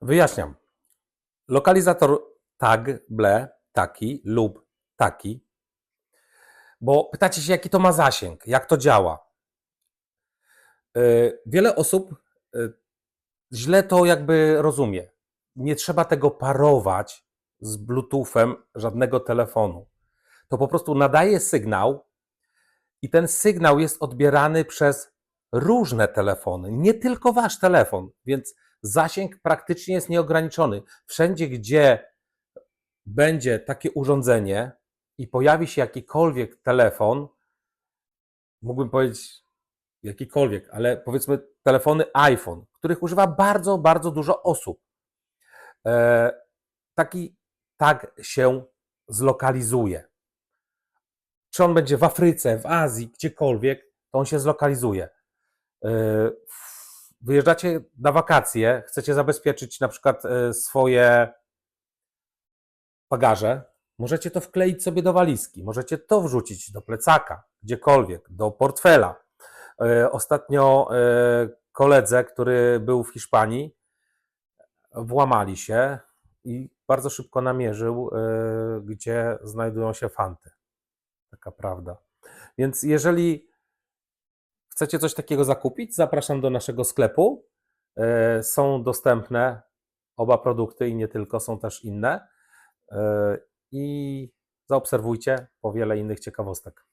Wyjaśniam. Lokalizator tag, ble, taki lub taki, bo pytacie się, jaki to ma zasięg, jak to działa. Yy, Wiele osób yy, źle to jakby rozumie. Nie trzeba tego parować z Bluetoothem żadnego telefonu. To po prostu nadaje sygnał i ten sygnał jest odbierany przez różne telefony, nie tylko wasz telefon, więc zasięg praktycznie jest nieograniczony. Wszędzie, gdzie będzie takie urządzenie i pojawi się jakikolwiek telefon, mógłbym powiedzieć jakikolwiek, ale powiedzmy telefony iPhone, których używa bardzo, bardzo dużo osób. E, taki tag się zlokalizuje. Czy on będzie w Afryce, w Azji, gdziekolwiek, to on się zlokalizuje. E, wyjeżdżacie na wakacje, chcecie zabezpieczyć na przykład e, swoje bagaże, możecie to wkleić sobie do walizki, możecie to wrzucić do plecaka, gdziekolwiek, do portfela. E, Ostatnio e, koledze, który był w Hiszpanii, włamali się i bardzo szybko namierzył, gdzie znajdują się fanty. Taka prawda. Więc jeżeli chcecie coś takiego zakupić, zapraszam do naszego sklepu. E, Są dostępne oba produkty i nie tylko, są też inne. E, I zaobserwujcie po wiele innych ciekawostek.